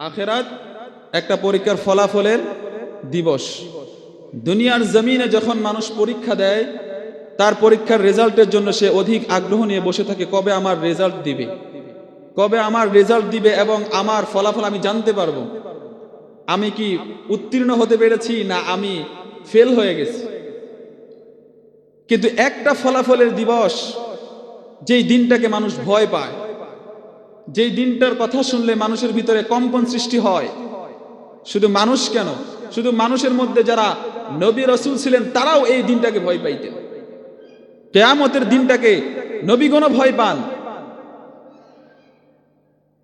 আখেরাত একটা পরীক্ষার ফলাফলের দিবস। দুনিয়ার জমিনে যখন মানুষ পরীক্ষা দেয়, তার পরীক্ষার রেজাল্টের জন্য সে অধিক আগ্রহ নিয়ে বসে থাকে, কবে আমার রেজাল্ট দিবে? কবে আমার রেজাল্ট দিবে এবং আমার ফলাফল আমি জানতে পারব? আমি কি উত্তীর্ণ হতে পেরেছি না আমি ফেল হয়ে গেছি? কিন্তু একটা ফলাফলের দিবস যেই দিনটাকে মানুষ ভয় পায় যেই দিনটার কথা শুনলে মানুষের ভিতরে কম্পন সৃষ্টি হয়। শুধু মানুষ কেন? শুধু মানুষের মধ্যে যারা নবী রসুল ছিলেন, তারাও এই দিনটাকে ভয় পাইতেন। কেয়ামতের দিনটাকে নবীগণ ভয় পান।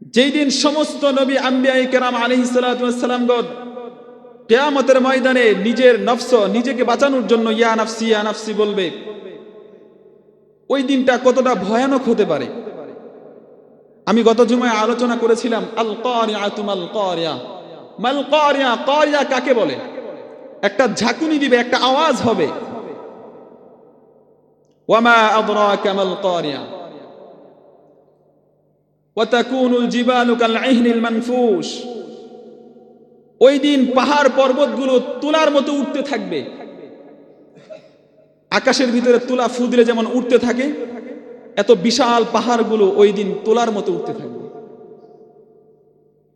যেই দিন সমস্ত নবী আম্বিয়াই কেরাম আলী সালামগণ কেয়ামতের ময়দানে নিজের নফস, নিজেকে বাঁচানোর জন্য ইয়া নাফসি ইয়া নাফসি বলবে। ওই দিনটা কতটা ভয়ানক হতে পারে? আমি গত জুমায় আলোচনা করেছিলাম আল কারিয়া তুমাল কারিয়া মাল কারিয়া কারিয়া কাকে বলে? একটা ঝাঁকুনি দিবে, একটা আওয়াজ হবে। ওয়ামা আদরাকা মাল কারিয়া ওয়াতাকুনুল জিবালু কাল ইহনিল মানফুশ ওই দিন পাহাড় পর্বতগুলো তুলার মতো উঠতে থাকবে। আকাশের ভিতরে তুলা ফু দিলে যেমন উঠতে থাকে এত বিশাল পাহাড়গুলো ওই দিন তোলার মতো উঠতে থাকবে।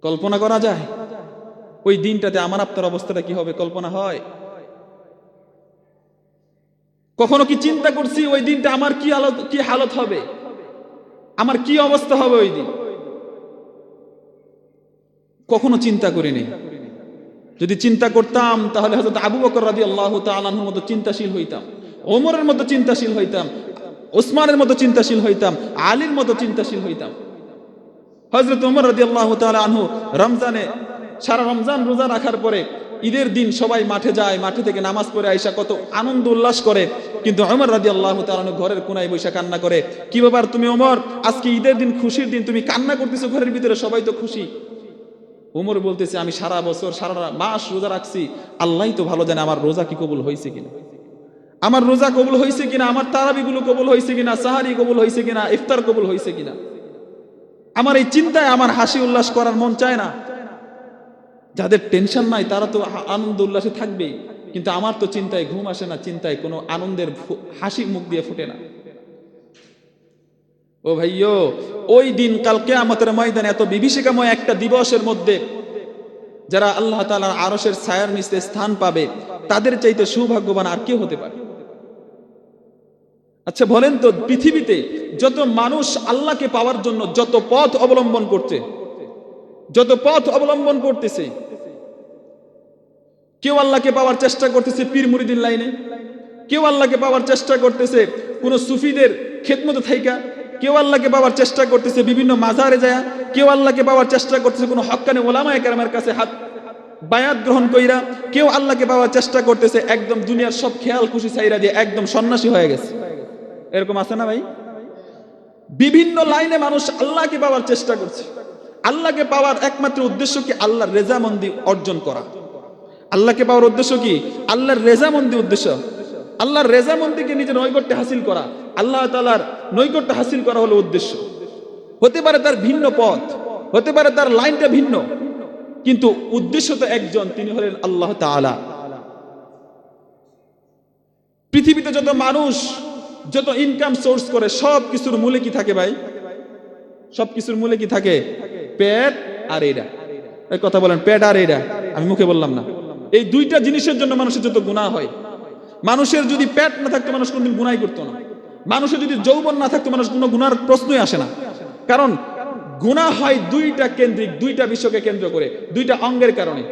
কল্পনা করা যায়? ওই দিনটাতে আমার আপনার অবস্থাটা কি হবে? কল্পনা হয়? কখনো কি চিন্তা করছি ওই দিনটা আমার কি আলত কি হালত হবে? আমার কি অবস্থা হবে ওই দিন? কখনো চিন্তা করিনি। যদি চিন্তা করতাম, তাহলে হয়তো আবু বকর রাজি আল্লাহ মতো চিন্তাশীল হইতাম, ওমরের মতো চিন্তাশীল হইতাম ওসমানের মতো চিন্তাশীল হইতাম, আলীর মতো চিন্তাশীল হইতাম। হজরত উমর রাজি আল্লাহ আনহু রমজানে, সারা রমজান রোজা রাখার পরে ঈদের দিন সবাই মাঠে যায়, মাঠে থেকে নামাজ পড়ে আইসা কত আনন্দ উল্লাস করে। কিন্তু অমর রাজি আল্লাহ তালু ঘরের কোনায় বৈশা কান্না করে, কি ব্যাপার তুমি অমর আজকে ঈদের দিন খুশির দিন, তুমি কান্না করতেছো ঘরের ভিতরে, সবাই তো খুশি। উমর বলতেছে, আমি সারা বছর, সারা মাস রোজা রাখছি আল্লাহ তো ভালো জানে আমার রোজা কি কবুল হয়েছে কিনা? আমার রোজা কবুল হয়েছে কিনা, আমার তারাবিগুলো কবুল হয়েছে কিনা, সাহারি কবুল হয়েছে কিনা, ইফতার কবুল হয়েছে কিনা? আমার এই চিন্তায় আমার হাসি উল্লাস করার মন চায় না। যাদের টেনশন নাই, তারা তো আনন্দ উল্লাসে থাকবেই কিন্তু আমার তো চিন্তায় ঘুম আসে না, চিন্তায় কোনো আনন্দের হাসি মুখ দিয়ে ফুটে না। ও ভাইও ওই দিন কালকে আমাদের ময়দানে এত বিভীষিকাময় একটা দিবসের মধ্যে যারা আল্লাহ তালার আরসের ছায়ার নিচে স্থান পাবে, তাদের চাইতে সৌভাগ্যবান আর কেউ হতে পারে আচ্ছা বলেন তো, পৃথিবীতে যত মানুষ আল্লাহকে পাওয়ার জন্য যত পথ অবলম্বন করছে যত পথ অবলম্বন করতেছে, কেউ আল্লাহকে পাওয়ার চেষ্টা করতেছে পীর মুরিদিন লাইনে, কেউ আল্লাহকে পাওয়ার চেষ্টা করতেছে কোন সুফিদের খেদমতো থাইকা, কেউ আল্লাহকে পাওয়ার চেষ্টা করতেছে বিভিন্ন মাজারে যায়, কেউ আল্লাহকে পাওয়ার চেষ্টা করতেছে কোনো হকানে ওলামায় কেরামের কাছে হাত বায়াত গ্রহণ কইরা, কেউ আল্লাহকে পাওয়ার চেষ্টা করতেছে একদম দুনিয়ার সব খেয়াল খুশি চাইরা দিয়ে একদম সন্ন্যাসী হয়ে গেছে। এরকম আছে না ভাই? বিভিন্ন লাইনে মানুষ আল্লাহকে পাওয়ার চেষ্টা করছে। আল্লাহকে পাওয়ার একমাত্র উদ্দেশ্য কি আল্লাহর রেজামন্দি অর্জন করা? আল্লাহকে পাওয়ার উদ্দেশ্য কি? আল্লাহর রেজামন্দি উদ্দেশ্য। আল্লাহর রেজামন্দিকে নিজের নৈকট্যে হাসিল করা। আল্লাহ তালার নৈকট্য হাসিল করা হলো উদ্দেশ্য। হতে পারে তার ভিন্ন পথ, হতে পারে তার লাইনটা ভিন্ন, কিন্তু উদ্দেশ্য তো একজন, তিনি হলেন আল্লাহ তাআলা। পৃথিবীতে যত মানুষ যত ইনকাম সোর্স করে, সব কিছুর মূলে কি থাকে ভাই? সব কিছুর মূলে কি থাকে? পেট আর এরা এই কথা বলেন, পেট আর এরা আমি মুখে বললাম না। এই দুইটা জিনিসের জন্য মানুষের যত গুণা হয়, মানুষের যদি পেট না থাকতো মানুষ কোনদিন গুনাই করতো না। মানুষের যদি যৌবন না থাকতো মানুষ কোনো গুনার প্রশ্নই আসে না। কারণ গুণা হয় দুইটা কেন্দ্রিক, দুইটা বিশ্বকে কেন্দ্র করে, দুইটা অঙ্গের কারণে।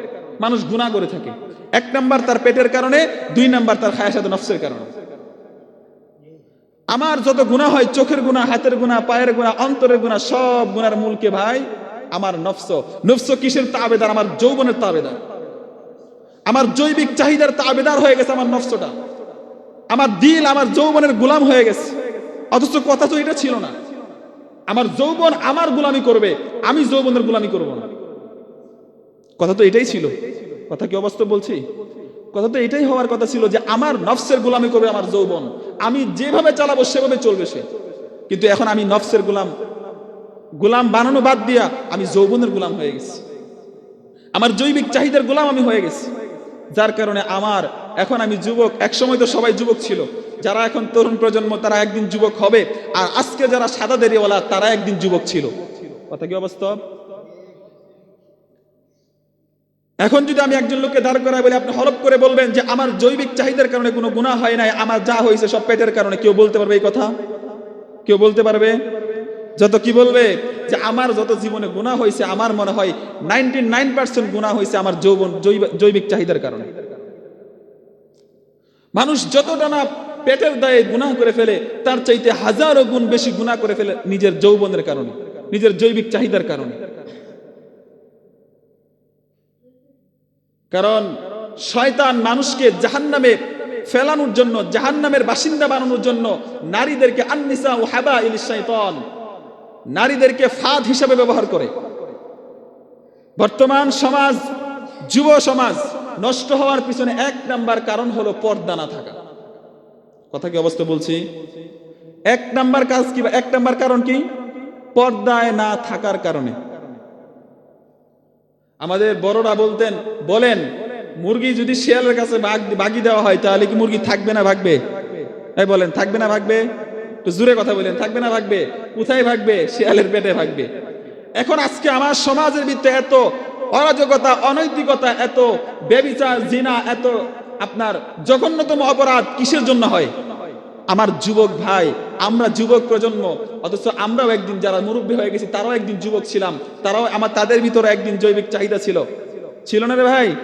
মানুষ গুণা করে থাকে। এক নাম্বার তার পেটের কারণে, দুই নাম্বার তার খায়াসাদ নফসের কারণে। আমার যত গুণা হয়, চোখের গুণা হাতের গুণা পায়ের গুণা অন্তরের গুণা সব গুণার মূলকে ভাই, আমার নফস। নফস কিসের তাবেদার? আমার যৌবনের তাবেদার। আমার জৈবিক চাহিদার তাবেদার হয়ে গেছে আমার নফসটা। আমার দিল, আমার যৌবনের গুলাম হয়ে গেছে। অথচ কথা তো এটা ছিল না। আমার যৌবন আমার গুলামি করবে, আমি যৌবনের গুলামি করব না। কথা তো এটাই ছিল। কথা কি অবাস্তব বলছি? কথা তো এটাই হওয়ার কথা ছিল যে আমার নফসের গোলামি করবে আমার যৌবন। আমি যেভাবে চালাবো সেভাবে চলবে সে। কিন্তু এখন আমি নফসের গোলাম। গোলাম বানানো বাদ দিয়া আমি যৌবনের গোলাম হয়ে গেছি। আমার জৈবিক চাহিদার গোলাম আমি হয়ে গেছি। যার কারণে আমার, এখন আমি যুবক এক সময় তো সবাই যুবক ছিল। যারা এখন তরুণ প্রজন্ম, তারা একদিন যুবক হবে। আর আজকে যারা সাদা দেরিওয়ালা, তারা একদিন যুবক ছিল। কথা কি অবস্থা? এখন যদি আমি একজন লোককে দাঁড় করাই বলে, আপনি হলপ করে বলবেন যে, আমার জৈবিক চাহিদার কারণে কোনো গুণা হয় নাই, আমার যা হয়েছে সব পেটের কারণে। কেউ বলতে পারবে এই কথা? কেউ বলতে পারবে? যত কি বলবে? যে, আমার যত জীবনে গুণা হয়েছে, আমার মনে হয় নাইনটি নাইন পার্সেন্ট গুণা হয়েছে আমার যৌবন জৈবিক চাহিদার কারণে। মানুষ যতটা না পেটের দায়ে গুনাহ করে ফেলে, তার চাইতে হাজারো গুণ বেশি গুনাহ করে ফেলে নিজের যৌবনের কারণে, নিজের জৈবিক চাহিদার কারণে। কারণ শয়তান মানুষকে জাহান্নামে ফেলানোর জন্য, জাহান্নামের বাসিন্দা বানানোর জন্য নারীদেরকে আননিসা ও হাবা ইলিশ শয়তান নারীদেরকে ফাঁদ হিসাবে ব্যবহার করে। বর্তমান সমাজ, যুব সমাজ নষ্ট হওয়ার পিছনে এক নাম্বার কারণ হলো পর্দা না থাকা। কথা কি অবস্থা বলছি? এক নাম্বার কাজ কি বা এক নাম্বার কারণ কি? পর্দায় না থাকার কারণে। আমাদের বড়রা বলতেন, বলেন, মুরগি যদি শিয়ালের কাছে বাগ- দেওয়া হয়, তাহলে কি মুরগি থাকবে না ভাগবে? এই বলেন, থাকবে না ভাগবে? একটু জোরে কথা বলেন, থাকবে না ভাগবে? কোথায় ভাগবে? শিয়ালের পেটে ভাগবে। এখন আজকে আমার সমাজের ভিতরে এত অরাজকতা, অনৈতিকতা, এত বেবিচার, জিনা, এত আপনার জঘন্যতম অপরাধ কিসের জন্য হয়? আমার যুবক ভাই, আমরা যুবক প্রজন্ম, অথচ আমরাও একদিন যারা মুরব্বী হয়ে গেছি, তারাও একদিন যুবক ছিলাম, তারাও আমার তাদের ভিতরে একদিন জৈবিক চাহিদা ছিল। ছিল না রে ভাই?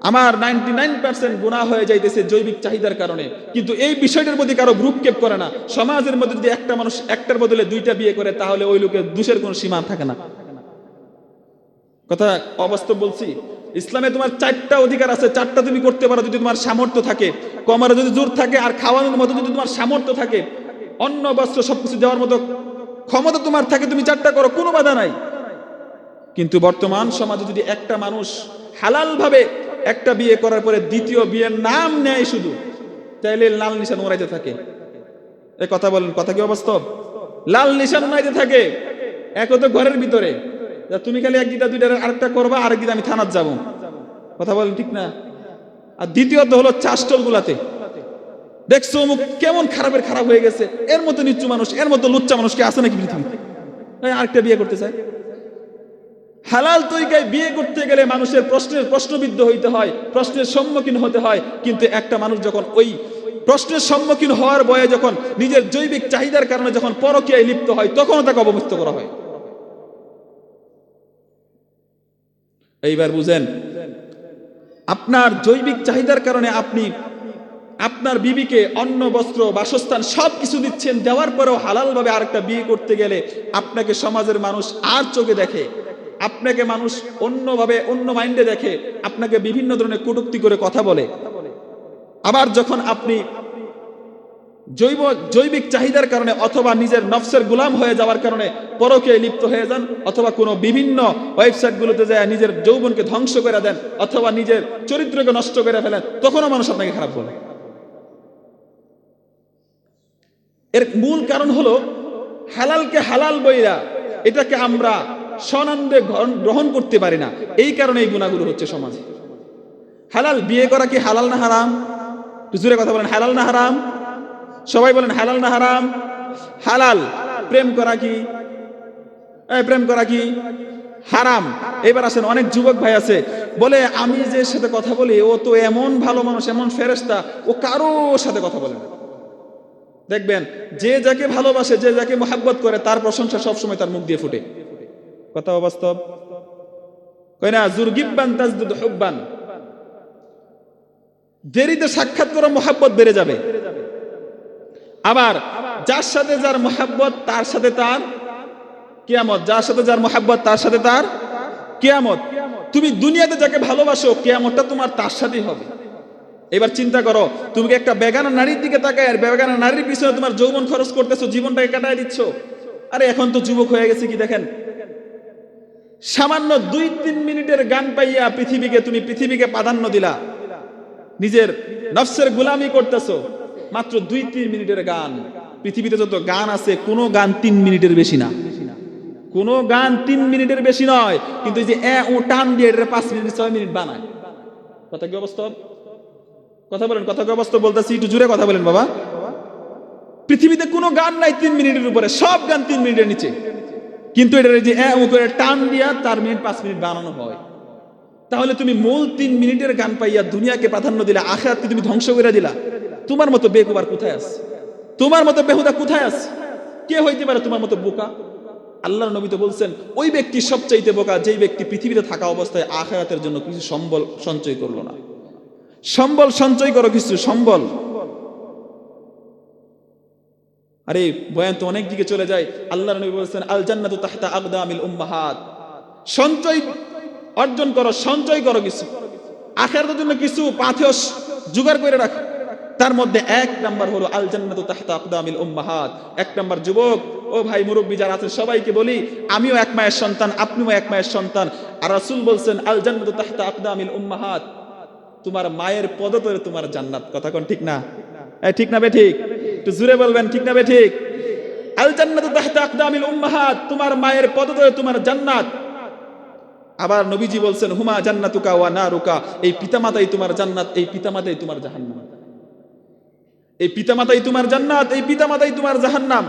আমার নাইনটি নাইন পার্সেন্ট গুণা হয়ে যাইতেছে জৈবিক চাহিদার কারণে। কিন্তু এই বিষয়টার প্রতি কারও ভ্রুক্ষেপ করে না। সমাজের মধ্যে যদি একটা মানুষ একটার বদলে দুইটা বিয়ে করে, তাহলে ওই লোকের দোষের কোনো সীমা থাকে না। কথা অবাস্তব বলছি? ইসলামে তোমার চারটা অধিকার আছে, চারটা তুমি করতে পারো যদি তোমার সামর্থ্য থাকে। কমারে যদি জোর থাকে আর খাওয়ানোর মতো যদি তোমার সামর্থ্য থাকে, অন্ন, বস্ত্র সবকিছু দেওয়ার মতো ক্ষমতা তোমার থাকে, তুমি চারটা করো, কোনো বাধা নাই। কিন্তু বর্তমান সমাজে যদি একটা মানুষ হালাল ভাবে একটা বিয়ে করার পরে দ্বিতীয় বিয়ের নাম নেয় শুধু, তাইলে লাল নিশান উড়াইতে থাকে। এ কথা বলেন, কথা কি অবাস্তব? লাল নিশান উড়াইতে থাকে এক তো ঘরের ভিতরে। তুমি খালি এক গীতা, দুইটার আরেকটা করবা, আরেক গীতা আমি থানার যাব। কথা বলেন ঠিক না? আর দ্বিতীয়ত হলো চাষটল গুলাতে দেখছ মুখ কেমন খারাপের খারাপ হয়ে গেছে। এর মতো নিচ্ছু মানুষ, এর মতো লুচ্চা মানুষকে আছে নাকি পৃথিবীতে? আরেকটা বিয়ে করতে চায়। হালাল তরিকায় বিয়ে করতে গেলে মানুষের প্রশ্নের প্রশ্নবিদ্ধ হইতে হয়, প্রশ্নের সম্মুখীন হতে হয়। কিন্তু একটা মানুষ যখন ওই প্রশ্নের সম্মুখীন হওয়ার বয়ে যখন নিজের জৈবিক চাহিদার কারণে যখন পরকীয়ায় লিপ্ত হয়, তখনও তাকে অবমুক্ত করা হয়। এইবার বুঝেন, আপনার জৈবিক চাহিদার কারণে আপনি আপনার বিবিকে অন্ন, বস্ত্র, বাসস্থান সব কিছু দিচ্ছেন, দেওয়ার পরেও হালালভাবে আরেকটা বিয়ে করতে গেলে আপনাকে সমাজের মানুষ আর চোখে দেখে, আপনাকে মানুষ অন্যভাবে, অন্য মাইন্ডে দেখে, আপনাকে বিভিন্ন ধরনের কটুক্তি করে কথা বলে। আবার যখন আপনি জৈব, জৈবিক চাহিদার কারণে অথবা নিজের নফসের গুলাম হয়ে যাওয়ার কারণে পরকে লিপ্ত হয়ে যান, অথবা কোনো বিভিন্ন ওয়েবসাইটগুলোতে যায়, নিজের যৌবনকে ধ্বংস করে দেন, অথবা নিজের চরিত্রকে নষ্ট করে ফেলেন, তখনও মানুষ আপনাকে খারাপ বলে। এর মূল কারণ হলো, হালালকে হালাল বইরা এটাকে আমরা সনন্দে গ্রহণ- করতে পারি না। এই কারণে এই গুণাগুলো হচ্ছে সমাজে। হালাল বিয়ে করা কি হালাল না হারাম? জোরে কথা বলেন, হালাল না হারাম? সবাই বলেন, হালাল না হারাম? হালাল। প্রেম করা কি? প্রেম করা কি? হারাম। এবার আসেন, অনেক যুবক ভাই আছে, বলে, আমি যে সাথে কথা বলি, ও তো এমন ভালো মানুষ, এমন ফেরেস্তা ও কারও সাথে কথা বলে না। দেখবেন, যে যাকে ভালোবাসে, যে যাকে মহাব্বত করে, তার প্রশংসা সবসময় তার মুখ দিয়ে ফুটে। কথা বাস্তব। কই না জুরগিব্বান তাজদুদ হুব্বান। দেরিতে সাক্ষাৎ করা মহাব্বত বেড়ে যাবে। আবার যার সাথে যার মহাব্বত, তার সাথে তার কিয়ামত। যার সাথে যার মহাব্বত, তার সাথে তার কিয়ামত। তুমি দুনিয়াতে যাকে ভালোবাসো, কিয়ামতটা তোমার তার সাথেই হবে। এবার চিন্তা করো, তুমি একটা বেগানা নারীর দিকে তাকায় আর বেগানা নারীর পিছনে তোমার যৌবন খরচ করতেছো, জীবনটাকে কাটায় দিচ্ছ? আরে এখন তো যুবক হয়ে গেছে কি দেখেন? সামান্য দুই তিন মিনিটের গান পাইয়া পৃথিবীকে তুমি পৃথিবীকে প্রাধান্য দিলা। নিজের নফসের গোলামি করতেছো। মাত্র দুই, তিন মিনিটের গান। পৃথিবীতে যত গান আছে, কোনো গান তিন মিনিটের বেশি না। কোনো গান তিন মিনিটের বেশি নয়, কিন্তু যে এ ও টান দিয়ে এটা পাঁচ মিনিট, ছয় মিনিট বানায়। কথা কি অবস্থা? কথা বলেন, কথা কি অবস্থা বলতেছি? একটু জুড়ে কথা বলেন, বাবা। পৃথিবীতে কোনো গান নাই তিন মিনিটের উপরে, সব গান তিন মিনিটের নিচে। কিন্তু এটা যে এ ও করে টান দিয়া চার মিনিট, পাঁচ মিনিট বানানো হয়। তাহলে তুমি মূল তিন মিনিটের গান পাইয়া দুনিয়াকে প্রাধান্য দিলা, আখেরাতকে তুমি ধ্বংস করে দিলা। তোমার মতো বেকুবার কোথায় আছে? তোমার মতো বেহুদা কোথায় আছে? কে হইতে পারে তোমার মতো বোকা? আল্লাহর নবী তো বলছেন, ওই ব্যক্তি সবচাইতে বোকা, যেই ব্যক্তি পৃথিবীতে থাকা অবস্থায় আখেরাতের জন্য কিছু সম্বল সঞ্চয় করল না। সম্বল সঞ্চয় করো কিছু, সম্বল। আরে, বয়ান তো অনেক দিকে চলে যায়। আল্লাহর নবী বলছেন আল জান্নাতু তাহতা আকদামিল উম্মাহাত। সঞ্চয় অর্জন করো, সঞ্চয় করো কিছু। আখেরাতের জন্য কিছু, পাথেয় জোগাড় করে রাখো। তার মধ্যে এক নাম্বার হলো আল জান্নাতু তাহতা আকদামিল উম্মাহাত। এক নাম্বার যুবক ও ভাই মুরব্বী যারা আছেন সবাইকে বলি আমিও এক মায়ের সন্তান আপনিও এক মায়ের সন্তান। আর রাসূল বলছেন আল জান্নাতু তাহতা আকদামিল উম্মাহাত তোমার মায়ের পদতলে তোমার জান্নাত। কথা কোন ঠিক না? এ, ঠিক না বে ঠিক? একটু জুড়ে বলবেন ঠিক না বে ঠিক? আল জান্নাতু তাহতা আকদামিল উম্মাহাত তোমার মায়ের পদতলে তোমার জান্নাত। আবার নবীজি বলছেন হুমা জান্নাতুকা ওয়া নারুকা। এই পিতামাতাই তোমার জান্নাত এই পিতামাতাই তোমার জাহান্নাম। এই পিতামাতাই তোমার জান্নাত, এই পিতামাতাই তোমার জাহান্নাম।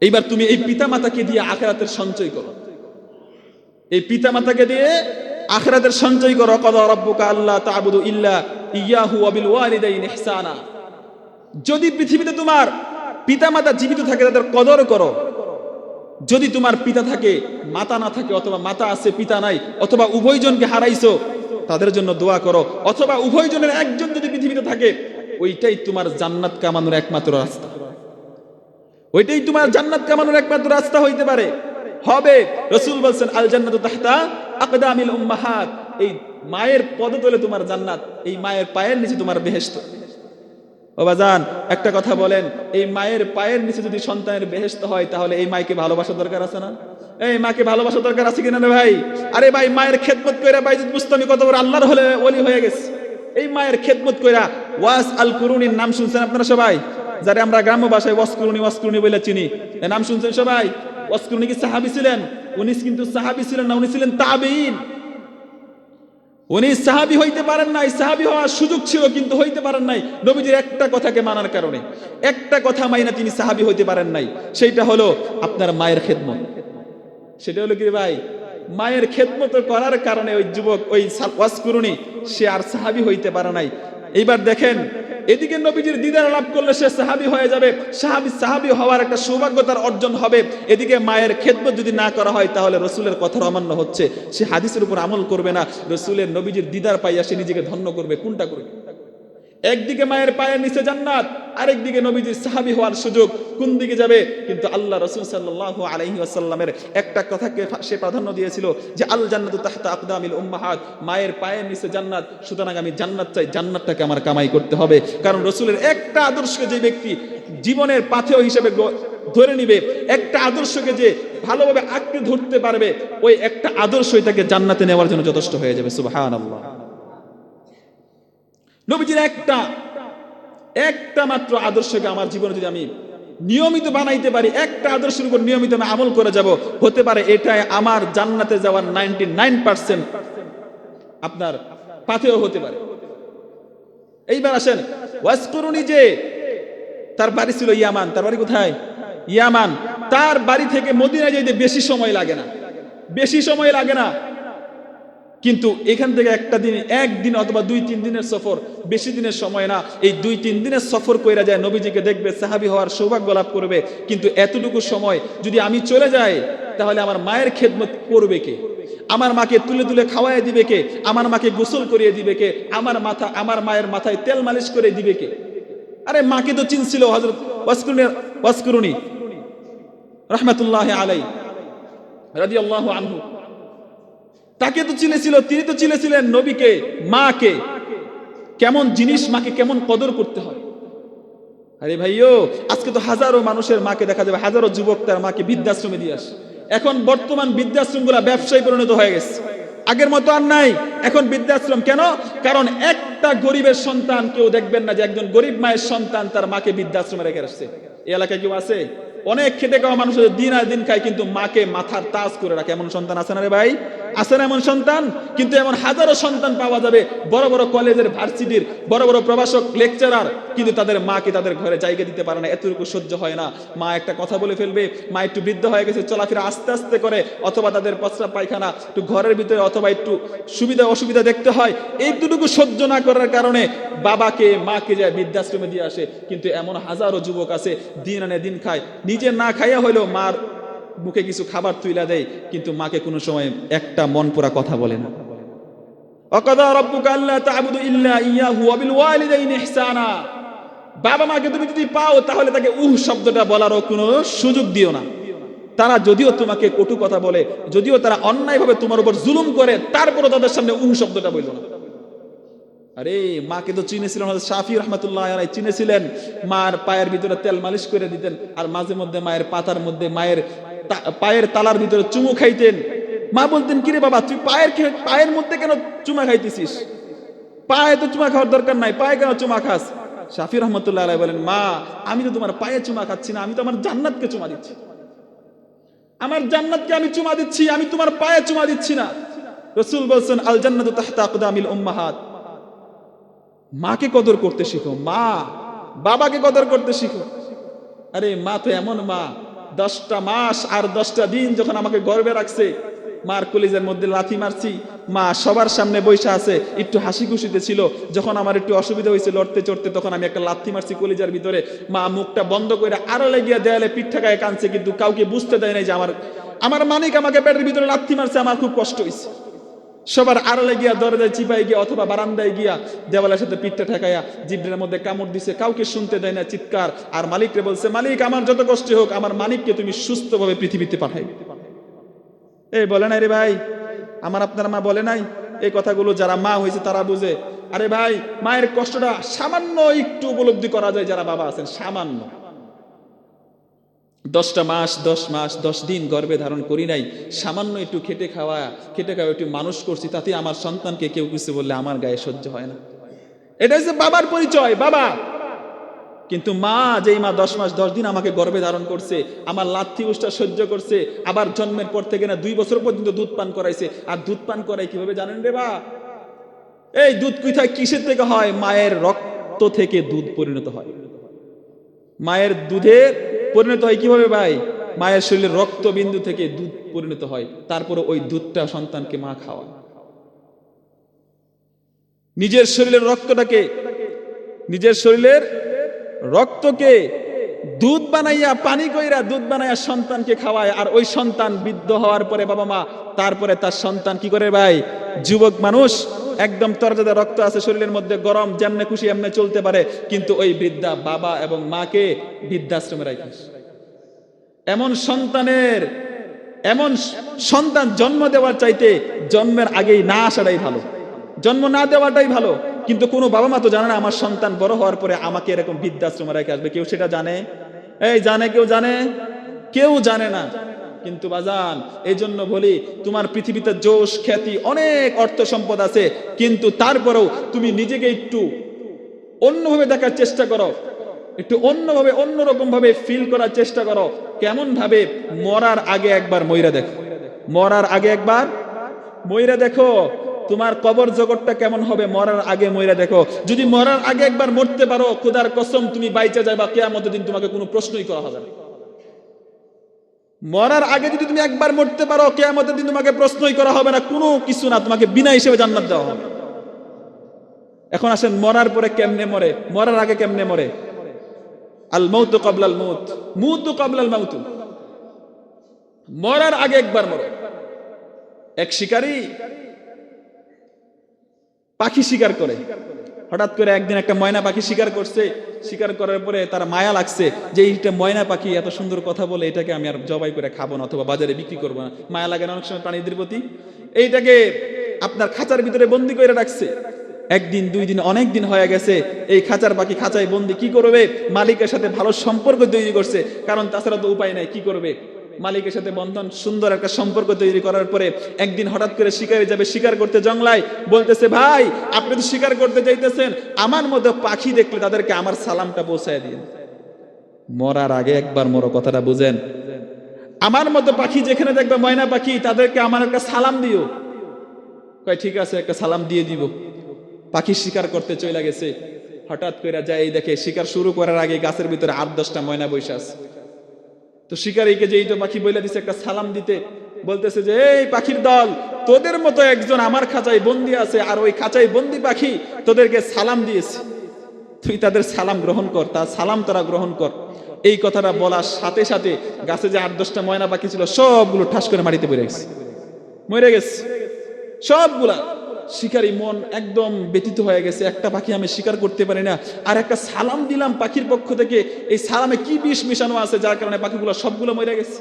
এইবার তুমি এই পিতামাতাকে দিয়ে আখেরাতের সঞ্চয় করো। এই পিতামাতাকে দিয়ে আখেরাতের সঞ্চয় করো। কদ রব্বুকা আল্লাহ তা'বুদু ইল্লা ইয়াহু ওয়া বিল ওয়ালিদাইনি ইহসানা। যদি পৃথিবীতে তোমার পিতামাতা জীবিত থাকে, তাদের কদর করো। যদি তোমার পিতা থাকে, মাতা না থাকে, অথবা মাতা আছে, পিতা নাই, অথবা উভয়জনকে হারাইছো, তাদের জন্য দোয়া করো। অথবা উভয়জনের একজন যদি পৃথিবীতে থাকে, ওইটাই তোমার জান্নাত কামানোর একমাত্র রাস্তা। ওইটাই তোমার জান্নাত কামানোর একমাত্র রাস্তা হইতে পারে। হবে, রসুল বলছেন আল জান্নাতু তাহতা আকদামিল উম্মাহাত। এই মায়ের পদতলে তোমার জান্নাত, এই মায়ের পায়ের নিচে তোমার বেহেশত। ও বাজান, একটা কথা বলেন, এই মায়ের পায়ের নিচে যদি সন্তানের বেহেস্ত হয়, তাহলে এই মাকে ভালোবাসা দরকার আছে না? এই মাকে ভালোবাসা দরকার আছে কিনা রে ভাই? আরে ভাই, মায়ের খেদমত কইরা বাইজুদ বুস্তামি কত বড় আল্লাহর হলে ওলি হয়ে গেছে। এই মায়ের খেদমত কইরা ওয়াস আল কুরুনির নাম শুনছেন আপনারা সবাই? যারা আমরা গ্রাম্য ভাষায় ওয়াস কুরুনি ওয়াস কুরুনি বলে চিনি। নাম শুনছেন সবাই? ওয়াস কুরুনি কি সাহাবী ছিলেন? উনি কিন্তু সাহাবী ছিলেন না, উনি ছিলেন তাবেঈন উনি সাহাবি হইতে পারেন নাই, সাহাবি হওয়ার সুযোগ ছিল, কিন্তু হইতে পারেন নাই। নবীজির একটা কথাকে মানার কারণে। একটা কথা মাইনা তিনি সাহাবি হইতে পারেন নাই, সেইটা হলো আপনার মায়ের খেদমত। সেটা হলো কি ভাই? মায়ের খেদমত করার কারণে ওই যুবক, ওই ওয়াসকুরুনি সে আর সাহাবি হইতে পারে নাই। এইবার দেখেন, এদিকে নবীজির দিদার লাভ করলে সে সাহাবি হয়ে যাবে। সাহাবি সাহাবি হওয়ার একটা সৌভাগ্যতার অর্জন হবে। এদিকে মায়ের খেদমত যদি না করা হয়, তাহলে রসুলের কথার অমান্য হচ্ছে। সে হাদিসের উপর আমল করবে না। রসুলের নবীজির দিদার পাইয়া সে নিজেকে ধন্য করবে। কোনটা করবে? একদিকে মায়ের পায়ের নিচে জান্নাত, আরেকদিকে নবীজির সাহাবি হওয়ার সুযোগ কোন দিকে যাবে? কিন্তু আল্লাহ রসুল সাল্লাহ আলাইহি আসাল্লামের একটা কথাকে সে প্রাধান্য দিয়েছিল যে, আল জান্নাতু তাহতা আকদামিল উম্মাহাত, মায়ের পায়ের নিচে জান্নাত, সুতরাং আমি জান্নাত চাই, জান্নাতটাকে আমার কামাই করতে হবে। কারণ রসুলের একটা আদর্শকে যে ব্যক্তি জীবনের পাথেয় হিসেবে ধরে নিবে, একটা আদর্শকে যে ভালোভাবে আঁকড়ে ধরতে পারবে, ওই একটা আদর্শই তাকে জান্নাতে নেওয়ার জন্য যথেষ্ট হয়ে যাবে। সুবহানাল্লাহ। নবীজির একটা একটা মাত্র আদর্শকে আমার জীবনে যদি আমি নিয়মিত বানাইতে পারি, একটা আদর্শের উপর নিয়মিত আমি আমল করে যাব, হতে পারে এটাই আমার জান্নাতে যাওয়ার নাইনটি নাইন পার্সেন্ট আপনার পাথেও হতে পারে। এইবার আসেন ওয়াসকরুনি যে তার বাড়ি ছিল ইয়ামান, তার বাড়ি কোথায়? ইয়ামান। তার বাড়ি থেকে মদিনায় যেতে বেশি সময় লাগে না। বেশি সময় লাগে না। কিন্তু এখান থেকে একটা দিন একদিন অথবা দুই, তিন দিনের সফর, বেশি দিনের সময় না। এই দুই, তিন দিনের সফর কইরা যায়, নবীজিকে দেখবে সাহাবি হওয়ার সৌভাগ্য লাভ করবে। কিন্তু এতটুকু সময় যদি আমি চলে যাই, তাহলে আমার মায়ের খেদমত করবে কে? আমার মাকে তুলে তুলে খাওয়াই দিবে কে? আমার মাকে গোসল করিয়ে দিবে কে? আমার মাথা, আমার মায়ের মাথায় তেল মালিশ করে দিবে কে? আরে মাকে তো চিনছিল হজরত ওয়াসকুরুনি রহমতুল্লাহ আলাই রাদিয়াল্লাহু আনহু। তাকে তো চিনেছিল, তিনি তো চিনেছিলেন নবীকে, মাকে। কেমন জিনিস মাকে কেমন কদর করতে হয়। আরে ভাইও আজকে তো হাজারো মানুষের মাকে দেখা যাবে, হাজারো যুবক তার মাকে বৃদ্ধাশ্রমে দিয়ে আসে। এখন বর্তমান বৃদ্ধাশ্রমগুলো ব্যবসায় পরিণত হয়ে গেছে। আগের মতো আর নাই, এখন বৃদ্ধাশ্রম কেন? কারণ একটা গরিবের সন্তান কেউ দেখবেন না যে একজন গরিব মায়ের সন্তান তার মাকে বৃদ্ধাশ্রমে রেখে আসছে। এই এলাকায় কেউ আছে? অনেক খেটে খাওয়া মানুষ দিন আর দিন খায়, কিন্তু মাকে মাথার তাজ করে রাখে। এমন সন্তান আছে না রে ভাই? আছে না এমন সন্তান? কিন্তু এমন হাজারো সন্তান পাওয়া যাবে। বড় বড় কলেজের ভার্সিটির, বড় বড় প্রভাষক লেকচারার কিন্তু তাদের মাকে তাদের ঘরে জায়গা দিতে পারে না? এতটুকু সহ্য হয় না। মা একটা কথা বলে ফেলবে, মা একটু বৃদ্ধ হয়ে গেছে, চলাফেরা আস্তে আস্তে করে, অথবা তাদের প্রস্রাব পায়খানা একটু ঘরের ভিতরে অথবা একটু সুবিধা অসুবিধা দেখতে হয়। এইটুকু সহ্য না করার কারণে বাবাকে, মাকে যায় বৃদ্ধাশ্রমে দিয়ে আসে। কিন্তু এমন হাজারো যুবক আছে, দিন আনে দিন খায়। নিজে না খাইয়া হইলেও মার মুখে কিছু খাবার তুইলা দেয় কিন্তু মাকে কোনো সময় একটা মন পোড়া কথা বলে না। বাবা মাকে তুমি যদি পাও, তাহলে তাকে উহ শব্দটা বলারও কোনো সুযোগ দিও না। তারা যদিও তোমাকে কটু কথা বলে, যদিও তারা অন্যায়ভাবে তোমার উপর জুলুম করে, তারপরও তাদের সামনে উহ শব্দটা বলল না। আরে, মাকে তো চিনেছিলেন শাফি রহমতুল্লাহ আলাই চিনেছিলেন। মার পায়ের ভিতরে তেল মালিশ করে দিতেন আর মাঝে মধ্যে মায়ের পাতার মধ্যে মায়ের পায়ের তালার ভিতরে চুমু খাইতেন। মা বলতেন, কিরে বাবা, তুই পায়ের পায়ের মধ্যে কেন চুমা খাইতেছিস? পায়ে তো চুমা খাওয়ার দরকার নাই, পায়ে কেন চুমা খাস? শাফি রহমতুল্লাহ আলাই বলেন, মা, আমি তো তোমার পায়ে চুমা খাচ্ছি না, আমি তো আমার জান্নাতকে চুমা দিচ্ছি। আমার জান্নাতকে আমি চুমা দিচ্ছি, আমি তোমার পায়ে চুমা দিচ্ছি না। রসুল বলছেন আল জান্নাত তাহতা আকদামিল উম্মাহাত। মাকে কদর করতে শিখো, মা, বাবাকে কদর করতে শিখো। আরে মা তো এমন মা, দশটা মাস আর দশটা দিন যখন আমাকে গর্বে রাখছে, মার কলিজের মধ্যে লাথি মারছি, মা সবার সামনে বৈশা আছে, একটু হাসি খুশিতে ছিল, যখন আমার একটু অসুবিধা হয়েছে লড়তে চড়তে, তখন আমি একটা লাথি মারছি কলিজার ভিতরে। মা মুখটা বন্ধ করে আরও লেগিয়া দেয়ালে পিঠ ঠেকায় কানছে কিন্তু কাউকে বুঝতে দেয় নাই যে আমার আমার মানিক আমাকে পেটের ভিতরে লাথি মারছে, আমার খুব কষ্ট হয়েছে। সবার আড়ালে গিয়া, দরজায় চিপাই গিয়া অথবা বারান্দায় গিয়া দেওয়ালের সাথে পিঠটা ঠেকাইয়া জিব্রের মধ্যে কামড় দিছে, কাউকে শুনতে দেয় না, চিৎকার। আর মালিকরে বলছে, মালিক, আমার যত কষ্ট হোক, আমার মালিককে তুমি সুস্থভাবে পৃথিবীতে পাঠাই এই বলে নাই রে ভাই। আমার আপনার মা বলে নাই এই কথাগুলো, যারা মা হয়েছে তারা বুঝে। আরে ভাই, মায়ের কষ্টটা সামান্য একটু উপলব্ধি করা যায়, যারা বাবা আছেন, সামান্য। দশটা মাস, দশ মাস, দশ দিন গর্ভে ধারণ করি নাই। সামান্য একটু খেটে খাওয়া খেটে খাওয়া একটু মানুষ করছি, তাতে আমার সন্তানকে কেউ কিছু বললে আমার গায়ে সহ্য হয় না। এটা হচ্ছে বাবার পরিচয়, বাবা! কিন্তু মা যেই মা দশ মাস, দশ দিন আমাকে গর্ভে ধারণ করছে, আমার লাথি উষ্টা সহ্য করছে, আবার জন্মের পর থেকে না দুই বছর পর্যন্ত দুধ পান করাইছে। আর দুধ পান করাই কীভাবে জানেন রে বা? এই দুধ কুইথায় কিসের থেকে হয়? মায়ের রক্ত থেকে দুধ পরিণত হয়। মায়ের দুধে পরিণত হয় কীভাবে ভাই? মায়ের শরীরের রক্ত বিন্দু থেকে দুধ পরিণত হয়, তারপরে ওই দুধটা সন্তানকে মা খাওয়া নিজের শরীরের রক্তটাকে, নিজের শরীরের রক্তকে দুধ বানাইয়া, পানি কইরা দুধ বানাইয়া সন্তানকে খাওয়ায়, আর ওই সন্তান বৃদ্ধ হওয়ার পরে বাবা মা, তারপরে তার সন্তান কি করে ভাই? যুবক মানুষ একদম তরজাদা রক্ত আছে শরীরের মধ্যে, গরম, যেমনে খুশি এমনি চলতে পারে। কিন্তু ওই বৃদ্ধা বাবা এবং মাকে বৃদ্ধাশ্রমে রাখিস এমন সন্তানের, এমন সন্তান জন্ম দেওয়ার চাইতে জন্মের আগেই না আসাটাই ভালো। জন্ম না দেওয়াটাই ভালো। কিন্তু কোনো বাবা মা তো জানে না, আমার সন্তান বড় হওয়ার পরে আমাকে এরকম বৃদ্ধাশ্রমে রেখে আসবে। কেউ সেটা জানে? এই জানে, কেউ জানে? কেউ জানে না। কিন্তু বাজান এই জন্য বলি, তোমার পৃথিবীতে জোশ, খ্যাতি অনেক অর্থ সম্পদ আছে, কিন্তু তারপরেও তুমি নিজেকে একটু অন্যভাবে দেখার চেষ্টা করো। একটু অন্যভাবে অন্যরকম ভাবে ফিল করার চেষ্টা করো। কেমন ভাবে মরার আগে একবার ময়রা দেখো। মরার আগে একবার ময়রা দেখো। তোমার কবর জগৎটা কেমন হবে মরার আগে ময়রা দেখো। যদি মরার আগে একবার মরতে পারো, খোদার কসম, তুমি বাইচে যাবা কেয়ামতের দিন তোমাকে কোনো প্রশ্নই করা হবে না। মরার আগে যদি তুমি একবার মরতে পারো, কেয়ামতের দিন তোমাকে প্রশ্নই করা হবে না, কোনো কিছু না, তোমাকে বিনা হিসেবে জান্নাত দেওয়া হবে। এখন আসেন, মরার পরে কেমনে মরে? মরার আগে কেমনে মরে? আল মৌত কবলাল মৌত। মুতু কবলাল মাউতু মরার আগে একবার মরে। এক শিকারী পাখি শিকার করে। হঠাৎ করে একদিন একটা ময়না পাখি শিকার করছে, শিকার করার পরে তার মায়া লাগছে যে এইটা ময়না পাখি এত সুন্দর কথা বলে এটাকে আমি আর জবাই করে খাব না অথবা বাজারে বিক্রি করব না। মায়া লাগে না অনেক সময় প্রাণীদের প্রতি। এইটাকে আপনার খাঁচার ভিতরে বন্দি করে রাখছে। একদিন, দুই দিন, অনেক দিন হয়ে গেছে, এই খাঁচার পাখি খাঁচায় বন্দি কি করবে? মালিকের সাথে ভালো সম্পর্ক তৈরি করছে। কারণ তাছাড়া তো উপায় নাই, কি করবে? মালিকের সাথে বন্ধন, সুন্দর একটা সম্পর্ক তৈরি করার পরে একদিন হঠাৎ করে শিকারে যাবে, শিকার করতে জংলায় বলতেছে, ভাই, আপনি তো শিকার করতে যাইতেছেন। আমার মতো পাখি দেখলে তাদেরকে আমার সালামটা পৌঁছায় দিন। মরার আগে একবার মরো কথাটা বুঝেন। আমার মতো পাখি যেখানে দেখবে ময়না পাখি, তাদেরকে আমার একটা সালাম দিও। কয়, ঠিক আছে, একটা সালাম দিয়ে দিব। পাখি শিকার করতে চলে গেছে। হঠাৎ করে যাই দেখে শিকার শুরু করার আগে গাছের ভিতরে আট, দশটা ময়না আছে। তো শিকারীকে যে তো পাখি বইলা দিছে, একটা সালাম দিতে বলতেছে যে, এই পাখির দল, তোদের মতো একজন আমার খাঁচায় বন্দি আছে আর ওই খাঁচায় বন্দি পাখি তোদেরকে সালাম দিয়েছে। তুই তাদের সালাম গ্রহণ কর, তার সালাম তারা গ্রহণ কর। এই কথাটা বলার সাথে সাথে গাছে যে আট দশটা ময়না পাখি ছিল, সবগুলো ঠাস করে মাটিতে পড়ে গেছে। মরে গেছে। সবগুলা। শিকারি মন একদম ব্যতীত হয়ে গেছে। একটা পাখি আমি শিকার করতে পারি না। আর একটা সালাম দিলাম পাখির পক্ষ থেকে। এই সালামে কি বিষ মিশানো আছে, যার কারণে পাখিগুলো সবগুলো মরে গেছে।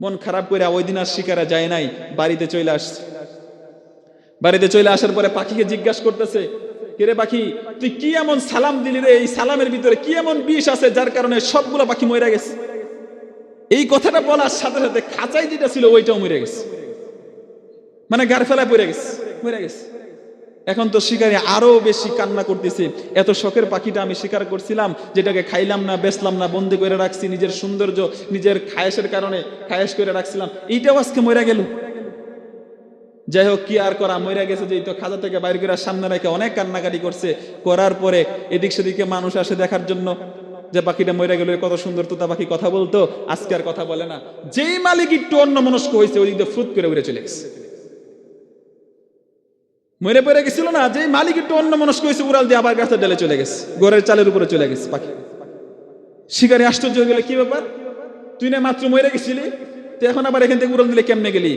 মন খারাপ করে ওই দিন আর শিকারা যায় নাই। বাড়িতে চলে আসছে। বাড়িতে চলে আসার পরে পাখিকে জিজ্ঞাসা করতেছে কিরে পাখি, তুই কি এমন সালাম দিলি রে? এই সালামের ভিতরে কি এমন বিষ আছে, যার কারণে সবগুলো পাখি মরে গেছে? এই কথাটা বলার সাথে সাথে খাঁচাই যেটা ছিল ওইটাও মরে গেছে। মানে গার ফেলায় পড়ে গেছে, মরে গেছে। এখন তো শিকারে আরও বেশি কান্না করতেছে। এত শখের পাখিটা আমি শিকার করছিলাম, যেটাকে খাইলাম না, বেচলাম না, বন্দি করে রাখছি, নিজের সৌন্দর্য, নিজের খায়েসের কারণে খায়েশ করে রাখছিলাম। এইটাও আজকে মরে গেল। যাই হোক, কি আর করা, মরে গেছে যে তো খাজা থেকে বাইর করে সামনে রেখে অনেক কান্নাকাটি করছে। করার পরে এদিক সেদিকে মানুষ আসে দেখার জন্য যে পাখিটা মরে গেল কত সুন্দর তোতা পাখি, কথা বলতো, আজকে আর কথা বলে না। যেই মালিক একটু অন্য মনস্ক হয়েছে ওই দিক দিয়ে করে উড়ে চলে গেছে। মরে পড়ে গেছিল না, যে মালিক একটু অন্য মনস্ক হয়েছে, উড়াল দিয়ে আবার গাছের ডালে চলে গেছে গোড়ের চালের উপরে চলে গেছে পাখি। শিকারি আশ্চর্য হয়ে গেলে, কি ব্যাপার? তুই না মাত্র মরে গেছিলি? তুই এখন আবার এখান থেকে উড়াল দিলে কেমনে গেলি?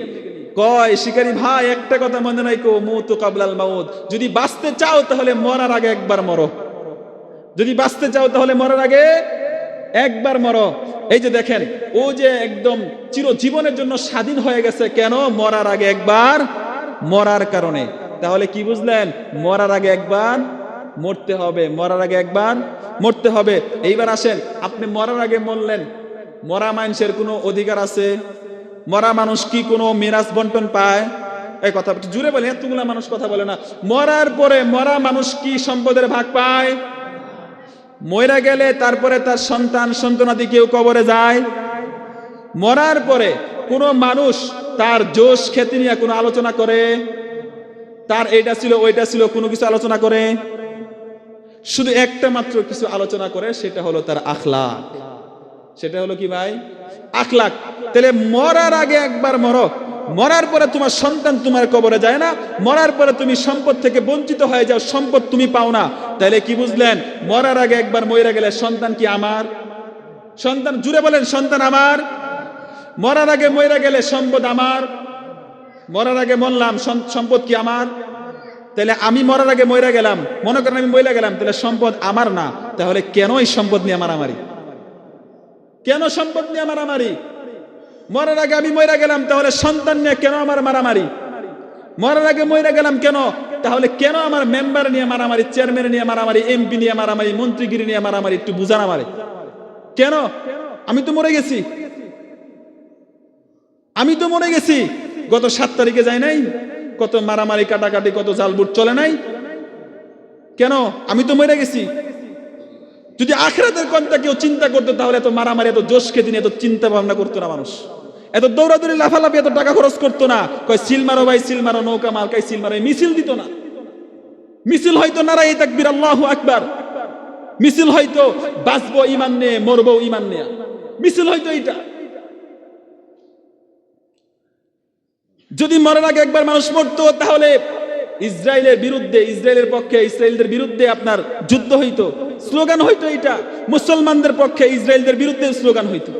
কয়, শিকারি ভাই, একটা কথা মনে নাই কো মৌ তো কাবলাল মাউদ যদি বাঁচতে চাও তাহলে মরার আগে একবার মরো। যদি বাঁচতে চাও তাহলে মরার আগে একবার মরো। এই যে দেখেন, ও যে একদম চিরজীবনের জন্য স্বাধীন হয়ে গেছে, কেন? মরার আগে একবার মরার কারণে। তাহলে কি বুঝলেন? মরার আগে একবার মরতে হবে, মরার আগে একবার মরতে হবে। এইবার আসেন, আপনি মরার আগে মরলেন। মরা মানুষের কোনো অধিকার আছে? মরা মানুষ কি কোনো মিরাজ বন্টন পায়? এই কথা জুড়ে বলে এতগুলা মানুষ কথা বলে না। মরার পরে মরা মানুষ কি সম্পদের ভাগ পায়? মরা গেলে তারপরে তার সন্তান, সন্তানাদি কেউ কবরে যায়? মরার পরে কোনো মানুষ তার জোশ খ্যাতি নিয়ে কোনো আলোচনা করে? তার এইটা ছিল, ওইটা ছিল, কোনো কিছু আলোচনা করে? শুধু একটা মাত্র কিছু আলোচনা করে, সেটা হলো তার আখলাক। সেটা হলো কি ভাই? আখলাক। তাহলে মরার আগে একবার মরো। মরার পরে তোমার সন্তান তোমার কবরে যায় না। মরার পরে তুমি সম্পদ থেকে বঞ্চিত হয়ে যাও, সম্পদ তুমি পাও না। তাহলে কি বুঝলেন? মরার আগে একবার মরে গেলে সন্তান কি আমার? সন্তান, জুড়ে বলেন, সন্তান আমার। মরার আগে মরে গেলে সম্পদ আমার। মরার আগে মরলাম সম্পদ কি আমার? তাহলে আমি মরার আগে মরে গেলাম, মনে করেন আমি মরে গেলাম, তাহলে সম্পদ আমার না, তাহলে কেন এই সম্পদ নিয়ে মারামারি? কেন সম্পদ নিয়ে মারামারি? মরার আগে আমি মরে গেলাম, তাহলে সন্তান নিয়ে কেন আমার মারামারি? মরার আগে মরে গেলাম কেন? তাহলে কেন আমার মেম্বার নিয়ে মারামারি, চেয়ারম্যান নিয়ে মারামারি, এমপি নিয়ে মারামারি, মন্ত্রীগিরি নিয়ে মারামারি, একটু বুঝান আমারে। কেন? আমি তো মরে গেছি। আমি তো মরে গেছি। গত সাত তারিখে যায় নাই? কত মারামারি, কাটাকাটি, কত জালবুট চলে নাই? কেন? আমি তো মরে গেছি। যদি আখরাতের কথা কেউ চিন্তা করতো, তাহলে এত মারামারি, এত জোশ খেতে নিয়ে এত চিন্তা ভাবনা করতো না মানুষ। এত দৌড়াদৌড়ি, লাফালাফি, এত টাকা খরচ করতো না। কয়, সিল মারো ভাই, সিল মারো, নৌকা মার্কাই সিল মারো। মিছিল দিত না। মিছিল হয়তো নারাই তাকবির, আল্লাহু আকবার। মিছিল হয়তো বাঁচবো ইমান নিয়ে, মরবো ইমান নিয়ে। মিছিল হয়তো এইটা। যদি মরার আগে একবার মানুষ মরতো, তাহলে ইসরায়েলের বিরুদ্ধে, ইসরায়েলের পক্ষে, ইসরায়েলদের বিরুদ্ধে আপনার যুদ্ধ হইতো। স্লোগান হইতো এটা মুসলমানদের পক্ষে ইসরায়েলদের বিরুদ্ধে স্লোগান হইতো।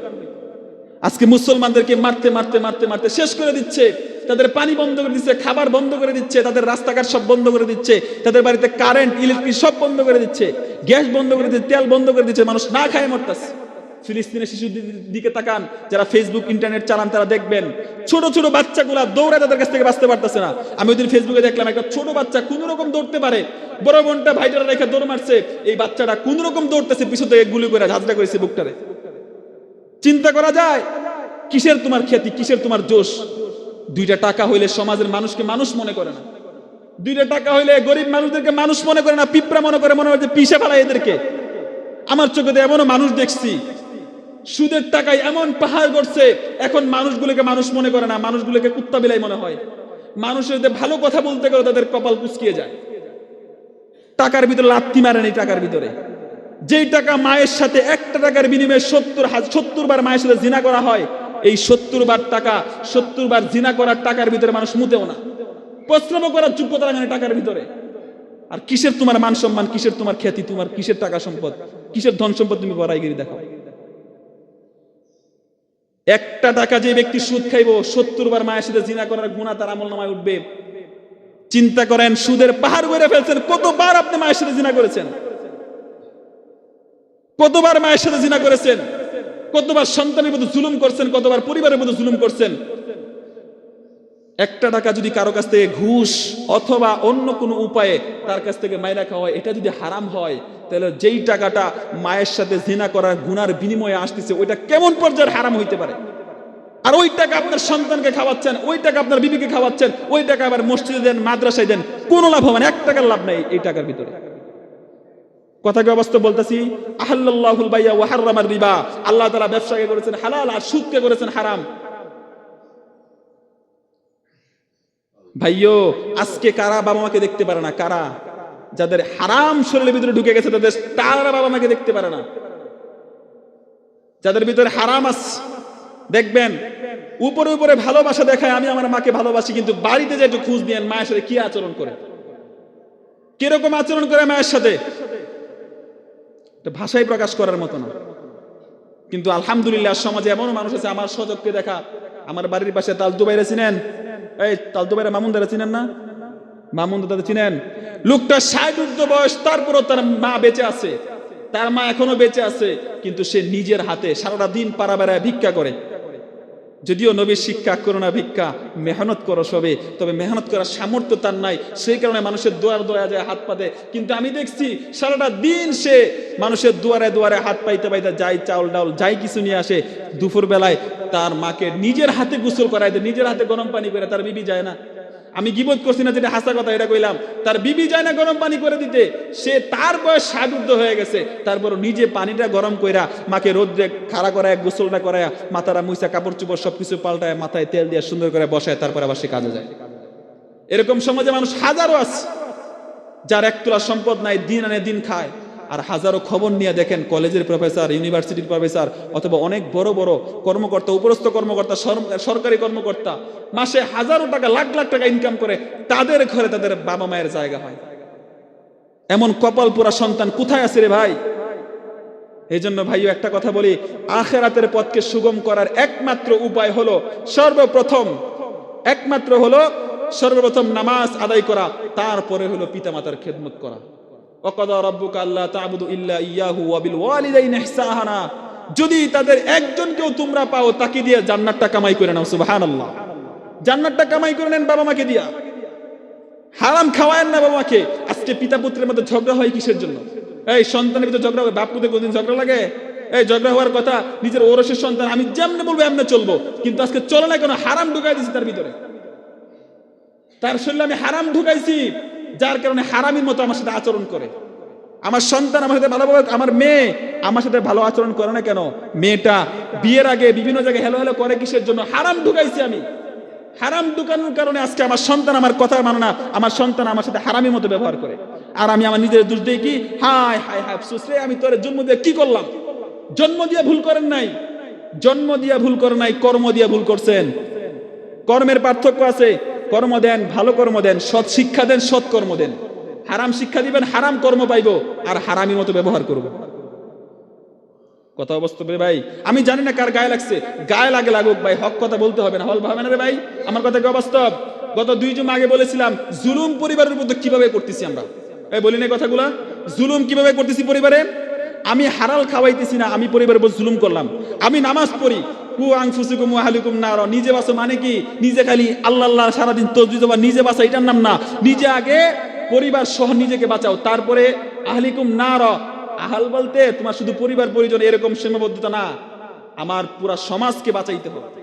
আজকে মুসলমানদেরকে মারতে মারতে মারতে মারতে শেষ করে দিচ্ছে। তাদের পানি বন্ধ করে দিচ্ছে, খাবার বন্ধ করে দিচ্ছে, তাদের রাস্তাঘাট সব বন্ধ করে দিচ্ছে, তাদের বাড়িতে কারেন্ট, ইলেকট্রিক সব বন্ধ করে দিচ্ছে, গ্যাস বন্ধ করে দিচ্ছে, তেল বন্ধ করে দিচ্ছে, মানুষ না খায় মরতাছে। ফিলিস্তিনের শিশুদের দিকে তাকান, যারা ফেসবুক ইন্টারনেট চালান, তারা দেখবেন ছোট ছোট বাচ্চাগুলা দৌড়ে তাদের কাছ থেকে বাঁচতে পারতেছে না। আমি ওই ফেসবুকে দেখলাম একটা ছোট বাচ্চা কোন রকম দৌড়তে পারে। বড় বোনটা ভাইটারা রেখে দৌড় মারছে। এই বাচ্চাটা কোন রকম দৌড়তেছে পিছু থেকে গুলি করে ঝাঁঝরা করেছে বুকটারে। চিন্তা করা যায়, কিসের তোমার খ্যাতি কিসের তোমার জোশ দুইটা টাকা হইলে সমাজের মানুষকে মানুষ মনে করে না। দুইটা টাকা হইলে গরিব মানুষদেরকে মানুষ মনে করে না, পিঁপড়া মনে করে, মনে হয় যে পিসে ফেলায় এদেরকে। আমার চোখে এমনও মানুষ দেখছি সুদের টাকায় এমন পাহাড় করছে এখন মানুষগুলোকে মানুষ মনে করে না, মানুষগুলোকে কুত্তা বিলাই মনে হয়। মানুষের যে ভালো কথা বলতে গেলে তাদের কপাল কুচকিয়ে যায়। টাকার ভিতরে লাত্তি মারেন এই টাকার ভিতরে। যেই টাকা মায়ের সাথে একটা টাকার বিনিময়ে সত্তর সত্তর বার মায়ের সাথে জিনা করা হয়, এই সত্তর বার টাকা, সত্তর বার জিনা করার টাকার ভিতরে মানুষ মুতেও না। প্রশ্রম করার যোগ্যতা লাগে টাকার ভিতরে। আর কিসের তোমার মান সম্মান, কিসের তোমার খ্যাতি, তোমার কিসের টাকা সম্পদ, কিসের ধন সম্পদ তুমি বড়াইগিরি দেখাও? একটা টাকা যে ব্যক্তি সুদ খাইব সত্তর বার মায়ের সাথে জিনা করার গুণা তার আমল নামায় উঠবে। চিন্তা করেন, সুদের পাহাড় করে ফেলছেন, কতবার আপনি মায়ের সাথে জিনা করেছেন? কতবার মায়ের সাথে জিনা করেছেন? কতবার সন্তানের মধ্যে জুলুম করছেন, কতবার পরিবারের মধ্যে জুলুম করছেন? একটা টাকা যদি কারও কাছ থেকে ঘুষ অথবা অন্য কোনো উপায়ে তার কাছ থেকে মাইরা খাওয়া হয়, এটা যদি হারাম হয়, তাহলে যেই টাকাটা মায়ের সাথে জিনা করার গুনার বিনিময়ে আসতেছে, ওইটা কেমন পর্যায়ের হারাম হইতে পারে? আর ওই টাকা আপনার সন্তানকে খাওয়াচ্ছেন, ওই টাকা আপনার বিবিকে খাওয়াচ্ছেন, ওই টাকা আবার মসজিদে দেন, মাদ্রাসায় দেন, কোনো লাভ হবে না, এক টাকার লাভ নাই এই টাকার ভিতরে। কথাকে অবস্থা বলতেছি আহাল্লাহুল বাইয়া ওয়াহাররামার রিবা, আল্লাহ তাআলা ব্যবসাকে করেছেন হালাল আর সুদকে করেছেন হারাম। ভাইও আজকে কারা বাবা মাকে দেখতে পারে না? কারা? যাদের হারাম শরীরের ভিতরে ঢুকে গেছে, তাদের তারা বাবা মাকে দেখতে পারে না। যাদের ভিতরে হারাম আছে, দেখবেন, উপরে উপরে ভালোবাসা দেখায়, আমি আমার মাকে ভালোবাসি, কিন্তু বাড়িতে যে একটু খুঁজ নিয়ে মায়ের সাথে কি আচরণ করে? কীরকম আচরণ করে মায়ের সাথে? ভাষায় প্রকাশ করার মতো না। কিন্তু আলহামদুলিল্লাহ, সমাজে এমন মানুষ আছে, আমার সজগকে দেখা আমার বাড়ির পাশে তালতু বাইরে চিনেন? এই তালতু বাইরে মামুন দাদা চিনেন না? মামুন দাদা চিনেন? লোকটা ষাট ঊর্ধ্ব বয়স, তারপরও তার মা বেঁচে আছে। তার মা এখনও বেঁচে আছে, কিন্তু সে নিজের হাতে সারাটা দিন পাড়া বেড়ায় ভিক্ষা করে। যদিও নবীর শিক্ষা, করোনা ভিক্ষা, মেহনত করো সবে, তবে মেহনত করার সামর্থ্য তার নাই। সেই কারণে মানুষের দোয়ার দোয়া যায়, হাত পাতে কিন্তু আমি দেখছি সারাটা দিন সে মানুষের দুয়ারে দুয়ারে হাত পাইতে পাইতে যাই, চাউল ডাউল, যাই কিছু নিয়ে আসে। দুপুর বেলায় তার মাকে নিজের হাতে গোসল করাইতে নিজের হাতে গরম পানি করে তার বিবি যায় না। আমি গিবোধ করছি না যেটা হাসা কথা, এটা কইলাম। তার বিবি যায় না গরম পানি করে দিতে, সে তার বয়স সাদুদ্ধ হয়ে গেছে। তারপর নিজে পানিটা গরম কইরা মাকে রোদ্রে খাড়া করায়, গোসলটা করায় মাথারা মুইসা, কাপড় চুপড় সবকিছু পাল্টায়, মাথায় তেল দিয়ে সুন্দর করে বসায়, তারপর আবার সে কাজে যায়। এরকম সমাজে মানুষ হাজারো আছে, যার এক তোলা সম্পদ নাই, দিন আনে দিন খায়। আর হাজারো খবর নিয়ে দেখেন কলেজের প্রফেসর, ইউনিভার্সিটির প্রফেসর, অথবা অনেক বড় বড় কর্মকর্তা, উপরস্থ কর্মকর্তা সরকারি কর্মকর্তা, মাসে হাজারো টাকা, লাখ লাখ টাকা ইনকাম করে তাদের ঘরে তাদের বাবা মায়ের জায়গা হয়। এমন কপাল পোড়া সন্তান কোথায় আছে রে ভাই? এই জন্য ভাইও একটা কথা বলি, আখেরাতের পথকে সুগম করার একমাত্র উপায় হলো সর্বপ্রথম, একমাত্র হলো সর্বপ্রথম নামাজ আদায় করা, তারপরে হলো পিতামাতার খেদমত করা। যদি তাদের একজনকেও তোমরা পাও, তাকে দিয়ে জান্নাতটা কামাই করে নাও, সুবহানাল্লাহ। জান্নাতটা কামাই করে নেন বাবা মাকে দিয়া। হারাম খাওয়ায়েন না বাবা মাকে। আজকে পিতা পুত্রের মধ্যে ঝগড়া হয় কিসের জন্য? এই, সন্তানের ভিতরে ঝগড়া হবে বাপ পুতে কোনদিন ঝগড়া লাগে? এই, ঝগড়া হওয়ার কথা নিজের ওরসের সন্তান, আমি যেমনে বলব এমনি চলবো, কিন্তু আজকে চলে না কেন? হারাম ঢুকাই দিছি তার ভিতরে। তার শরীরে আমি হারাম ঢুকাইছি। যার কারণে হারামির মতো আমার সাথে আচরণ করে। আমার সন্তান আমার সাথে ভালোভাবে আমার মেয়ে আমার সাথে ভালো আচরণ করে না কেন? মেয়েটা বিয়ের আগে বিভিন্ন জায়গায় হেলো হেলো করে কিসের জন্য? হারাম ঢুকাইছি আমি। হারাম ঢুকানোর কারণে আজকে আমার সন্তান আমার কথা মানে না, আমার সন্তান আমার সাথে হারামির মতো ব্যবহার করে। আর আমি আমার নিজের দোষ দিই কি? হাই হাই হাই আফসোস রে, আমি তোর জন্ম দিয়ে কি করলাম? জন্ম দিয়ে ভুল করেন নাই। জন্ম দিয়া ভুল করেন নাই, কর্ম দিয়া ভুল করছেন। কর্মের পার্থক্য আছে। কর্ম দেন, ভালো কর্ম দেন, সৎ শিক্ষা দেন, সৎ কর্ম দেন। হারাম শিক্ষা দিবেন, হারাম কর্ম পাইবো, আর হারামির মতো ব্যবহার করব। কথা অবস্থা ভাই, আমি জানি না কার গায়ে লাগছে, গায়ে লাগে লাগুক ভাই, হক কথা বলতে হবে না, হল ভাবে না রে ভাই, আমার কথা কি অবাস্তব? গত দুই জুম আগে বলেছিলাম, জুলুম পরিবারের মধ্যে কীভাবে করতেছি আমরা? এই বলি না কথাগুলা? জুলুম কীভাবে করতেছি পরিবারে? আমি হারাল খাওয়াইতেছি না, আমি পরিবারের উপর জুলুম করলাম। আমি নামাজ পড়ি কু আংফুসুকুম আহালুকুম নার। নিজে বাসো মানে কি? নিজে খালি আল্লাহ আল্লাহ সারাদিন বা নিজে বাসা, এটার নাম না। নিজে আগে পরিবার সহ নিজেকে বাঁচাও। তারপরে আহলিকুম নার। আহাল বলতে তোমার শুধু পরিবার পরিজন এরকম সীমাবদ্ধতা না। আমার পুরা সমাজকে বাঁচাইতে হবে।